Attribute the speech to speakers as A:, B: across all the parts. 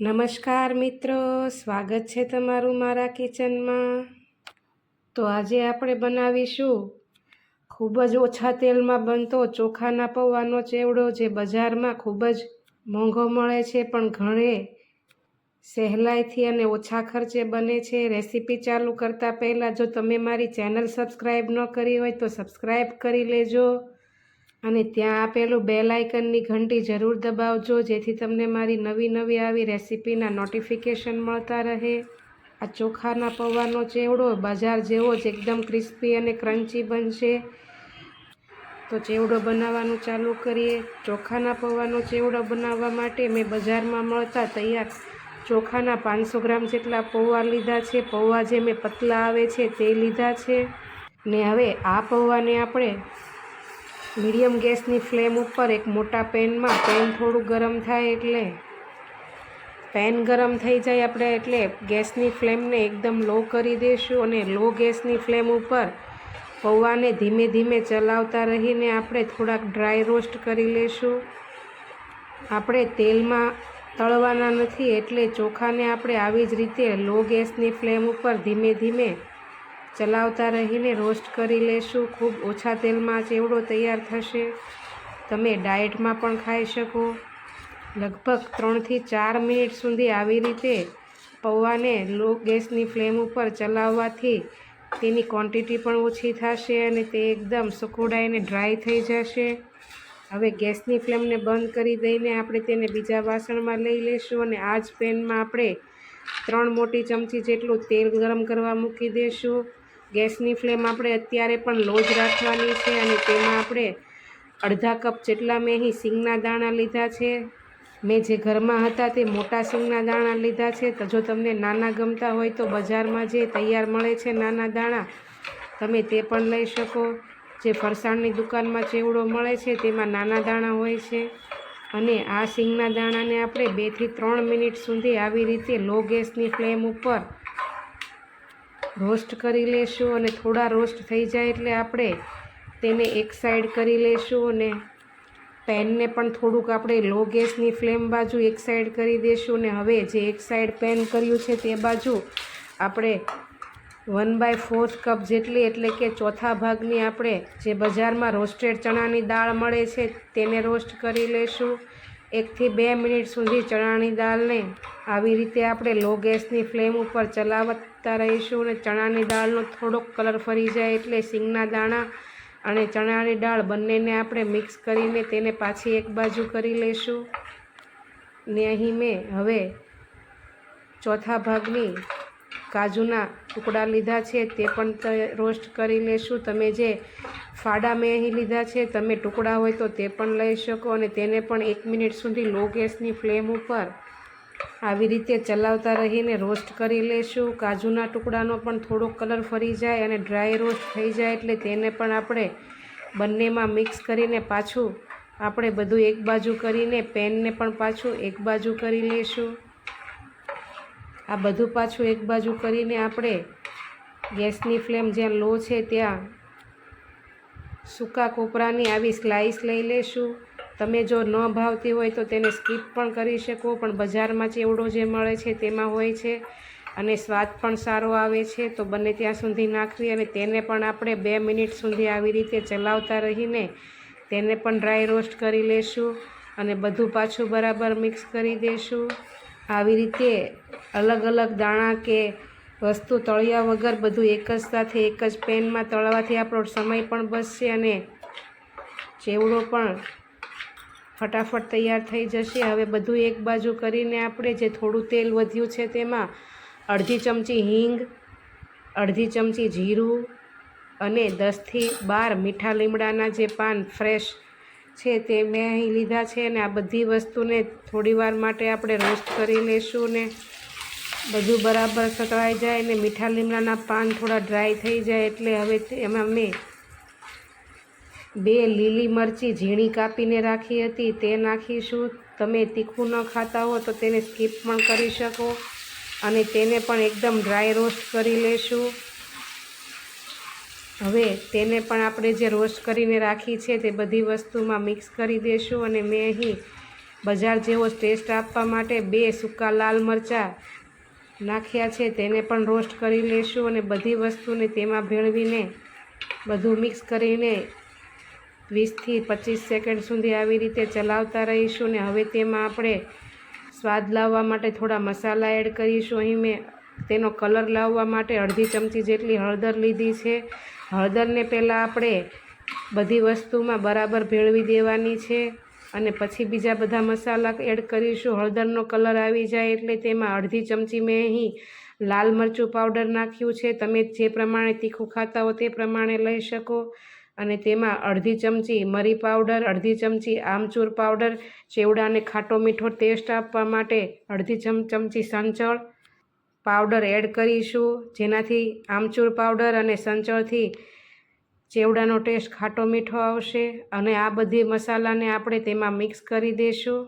A: નમસ્કાર મિત્રો, સ્વાગત છે તમારું મારા કિચનમાં. તો આજે આપણે બનાવીશું ખૂબ જ ઓછા તેલમાં બનતો ચોખાના પૌવાનો ચેવડો જે બજારમાં ખૂબ જ મોંઘો મળે છે, પણ ઘણે સહેલાઈથી અને ઓછા ખર્ચે બને છે. રેસીપી ચાલુ કરતાં પહેલાં જો તમે મારી ચેનલ સબસ્ક્રાઈબ ન કરી હોય તો સબસ્ક્રાઈબ કરી લેજો. અને ત્યાં આપેલું બેલ આઇકનની ઘંટી જરૂર દબાવજો, જેથી તમને મારી નવી નવી આવી રેસિપીના નોટિફિકેશન મળતા રહે. આ ચોખાના પૌવાનો ચેવડો, બજાર જેવો જ એકદમ ક્રિસ્પી અને ક્રન્ચી બનશે. તો ચેવડો બનાવવાનું ચાલુ કરીએ. ચોખાના પૌવાનો ચેવડો બનાવવા માટે મેં બજારમાં મળતા તૈયાર ચોખાના પાંચસો ગ્રામ જેટલા પૌવા લીધા છે. પૌવા જે મેં પતલા આવે છે તે લીધા છે. ને હવે આ પૌવાને આપણે મીડિયમ ગેસની ફ્લેમ ઉપર એક મોટા પેનમાં પેન થોડું ગરમ થાય એટલે પેન ગરમ થઈ જાય આપણે એટલે ગેસની ફ્લેમને એકદમ લો કરી દઈશું અને લો ગેસની ફ્લેમ ઉપર પૌવાને ધીમે ધીમે ચલાવતા રહીને આપણે થોડાક ડ્રાય રોસ્ટ કરી લઈશું. આપણે તેલમાં તળવાના નથી એટલે ચોખાને આપણે આવી જ રીતે લો ગેસની ફ્લેમ ઉપર ધીમે ધીમે ચલાવતા રહીને રોસ્ટ કરી લેશું. ખૂબ ઓછા તેલમાં ચેવડો તૈયાર થશે. તમે ડાયટમાં પણ ખાઈ શકો. લગભગ ત્રણથી ચાર મિનિટ સુધી આવી રીતે પૌવાને લો ગેસની ફ્લેમ ઉપર ચલાવવાથી તેની ક્વોન્ટિટી પણ ઓછી થશે અને તે એકદમ સુકુડાઈને ડ્રાય થઈ જશે. હવે ગેસની ફ્લેમને બંધ કરી દઈને આપણે તેને બીજા વાસણમાં લઈ લઈશું અને આ જ પેનમાં આપણે ત્રણ મોટી ચમચી જેટલું તેલ ગરમ કરવા મૂકી દઈશું ગેસની ફ્લેમ આપણે અત્યારે પણ લો જ રાખવાની છે અને તેમાં આપણે અડધા કપ જેટલા મેં અહીં સિંગના દાણા લીધા છે. મેં જે ઘરમાં હતા તે મોટા સિંગના દાણા લીધા છે. તો જો તમને નાના ગમતા હોય તો બજારમાં જે તૈયાર મળે છે નાના દાણા, તમે તે પણ લઈ શકો. જે ફરસાણની દુકાનમાં ચેવડો મળે છે તેમાં નાના દાણા હોય છે. અને આ સિંગના દાણાને આપણે બેથી ત્રણ મિનિટ સુધી આવી રીતે લો ગેસની ફ્લેમ ઉપર રોસ્ટ કરી લેશું અને થોડા રોસ્ટ થઈ જાય એટલે આપણે તેને એક સાઈડ કરી લેશું અને પેનને પણ થોડુંક આપણે લો ગેસની ફ્લેમ બાજુ એક સાઈડ કરી દઈશું અને હવે જે એક સાઈડ પેન કર્યું છે તે બાજુ આપણે વન બાય ફોર્થ કપ જેટલી એટલે કે ચોથા ભાગની આપણે જે બજારમાં રોસ્ટેડ ચણાની દાળ મળે છે તેને રોસ્ટ કરી લેશું. એકથી બે મિનિટ સુધી ચણાની દાળને આવી રીતે આપણે લો ગેસની ફ્લેમ ઉપર ચલાવતા રહીશું અને ચણાની દાળનો થોડોક કલર ફરી જાય એટલે સિંગના દાણા અને ચણાની દાળ બંનેને આપણે મિક્સ કરીને તેને પાછી એક બાજુ કરી લઈશું ને અહીં મેં હવે ચોથા ભાગની કાજુના ટુકડા લીધા છે, તે પણ રોસ્ટ કરી લેશું. તમે જે ફાડા મેં અહીં લીધા છે. તમે ટુકડા હોય તો તે પણ લઈ શકો અને તેને પણ એક મિનિટ સુધી લો ગેસની ફ્લેમ ઉપર. આવી રીતે ચલાવતા રહીને રોસ્ટ કરી લેશું. કાજુના ટુકડાનો પણ થોડો કલર ફરી જાય અને ડ્રાય રોસ્ટ થઈ જાય એટલે તેને પણ આપણે બંનેમાં મિક્સ કરીને પાછું આપણે બધું એક બાજુ કરીને પેનને પણ પાછું એક બાજુ કરી લેશું. આ બધું પાછું એક બાજુ કરીને આપણે ગેસની ફ્લેમ જ્યાં લો છે ત્યાં સૂકા કોપરાની આવી સ્લાઈસ લઈ લેશું. તમે જો ન ભાવતી હોય તો તેને સ્કીપ પણ કરી શકો, પણ બજારમાં ચેવડો જે મળે છે તેમાં હોય છે. અને સ્વાદ પણ સારો આવે છે, તો બને ત્યાં સુધી નાખવી અને તેને પણ આપણે બે મિનિટ સુધી આવી રીતે ચલાવતા રહીને તેને પણ ડ્રાય રોસ્ટ કરી લેશું અને બધું પાછું બરાબર મિક્સ કરી દઈશું આવી રીતે અલગ અલગ દાણા કે વસ્તુ તળિયા વગર બધું એક જ સાથે એક જ પેનમાં તળવાથી આપણો સમય પણ બચશે અને ચેવડો પણ ફટાફટ તૈયાર થઈ જશે. હવે બધું એક બાજુ કરીને આપણે જે થોડું તેલ વધ્યું છે તેમાં અડધી ચમચી હિંગ, અડધી ચમચી જીરું અને દસથી બાર મીઠા લીમડાના જે પાન ફ્રેશ છે તે મેં અહીં લીધા છે અને આ બધી વસ્તુને થોડીવાર માટે આપણે રોસ્ટ કરી લઈશું ને બધું બરાબર સતળાઈ જાય અને મીઠા લીમડાના પાન થોડા ડ્રાય થઈ જાય એટલે હવે એમાં મેં બે લીલી મરચી ઝીણી કાપીને રાખી હતી, તે નાખીશું. તમે તીખું ન ખાતા હો તો તેને સ્કીપ પણ કરી શકો અને તેને પણ એકદમ ડ્રાય રોસ્ટ કરી લેશું. હવે તેને પણ આપણે જે રોસ્ટ કરીને રાખી છે તે બધી વસ્તુમાં મિક્સ કરી દઈશું અને મેં અહીં બજાર જેવો ટેસ્ટ આપવા માટે બે સૂકા લાલ મરચાં નાખ્યા છે તેને પણ રોસ્ટ કરી લેશું અને બધી વસ્તુને તેમાં ભેળવીને બધું મિક્સ કરીને વીસથી પચીસ સેકન્ડ સુધી આવી રીતે ચલાવતા રહીશું ને હવે તેમાં આપણે સ્વાદ લાવવા માટે થોડા મસાલા એડ કરીશું. અહીં મેં તેનો કલર લાવવા માટે અડધી ચમચી જેટલી હળદર લીધી છે. હળદરને પહેલાં આપણે બધી વસ્તુમાં બરાબર ભેળવી દેવાની છે. અને પછી બીજા બધા મસાલા એડ કરીશું. હળદરનો કલર આવી જાય એટલે તેમાં અડધી ચમચી મેં અહીં લાલ મરચું પાવડર નાખ્યું છે. તમે જે પ્રમાણે તીખું ખાતા હો તે પ્રમાણે લઈ શકો. અને તેમાં અડધી ચમચી મરી પાવડર, અડધી ચમચી આમચૂર પાવડર ચેવડાને ખાટો મીઠો ટેસ્ટ આપવા માટે અડધી ચમ, ચમચી સંચળ પાવડર એડ કરીશું. જેનાથી આમચૂર પાવડર અને સંચળથી ચેવડાનો ટેસ્ટ ખાટો મીઠો આવશે અને આ બધી મસાલાને આપણે તેમાં મિક્સ કરી દઈશું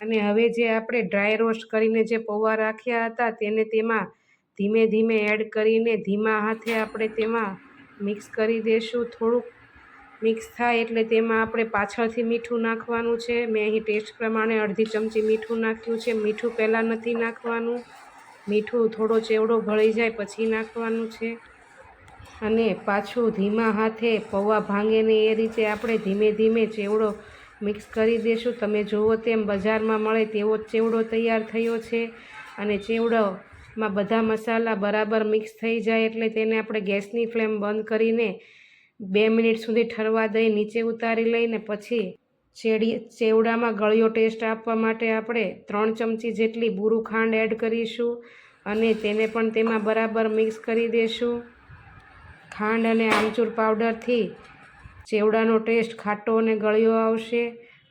A: અને હવે જે આપણે ડ્રાય રોસ્ટ કરીને જે પૌવા રાખ્યા હતા તેને તેમાં ધીમે ધીમે એડ કરીને ધીમા હાથે આપણે તેમાં મિક્સ કરી દઈશું થોડુંક મિક્સ થાય એટલે તેમાં આપણે પાછળથી મીઠું નાખવાનું છે. મેં અહીં ટેસ્ટ પ્રમાણે અડધી ચમચી મીઠું નાખ્યું છે. મીઠું પહેલાં નથી નાખવાનું. મીઠું થોડો ચેવડો ભળી જાય પછી નાખવાનું છે. અને પાછું ધીમા હાથે પૌવા ભાંગે ને એ રીતે આપણે ધીમે ધીમે ચેવડો મિક્સ કરી દઈશું તમે જુઓ તેમ બજારમાં મળે તેવો જ ચેવડો તૈયાર થયો છે અને ચેવડોમાં બધા મસાલા બરાબર મિક્સ થઈ જાય એટલે તેને આપણે ગેસની ફ્લેમ બંધ કરીને બે મિનિટ સુધી ઠરવા દઈ, નીચે ઉતારી લઈને પછી ચેડી, ચેવડામાં ગળ્યો ટેસ્ટ આપવા માટે આપણે ત્રણ ચમચી જેટલી બુરું ખાંડ એડ કરીશું અને તેને પણ તેમાં બરાબર મિક્સ કરી દઈશું ખાંડ અને આમચૂર પાવડરથી ચેવડાનો ટેસ્ટ ખાટો અને ગળ્યો આવશે.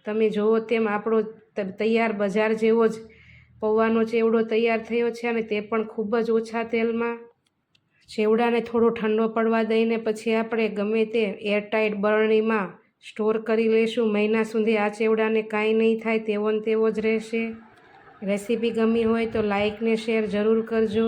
A: તમે જુઓ તેમ આપણો તૈયાર બજાર જેવો જ પૌવાનો ચેવડો તૈયાર થયો છે અને તે પણ ખૂબ જ ઓછા તેલમાં. ચેવડાને થોડો ઠંડો પડવા દઈને પછી આપણે ગમે તે એરટાઈટ બરણીમાં સ્ટોર કરી લઈશું મહિના સુધી આ ચેવડાને કાંઈ નહીં થાય તેવો ને તેવો જ રહેશે. રેસીપી ગમી હોય તો લાઇક ને શેર જરૂર કરજો.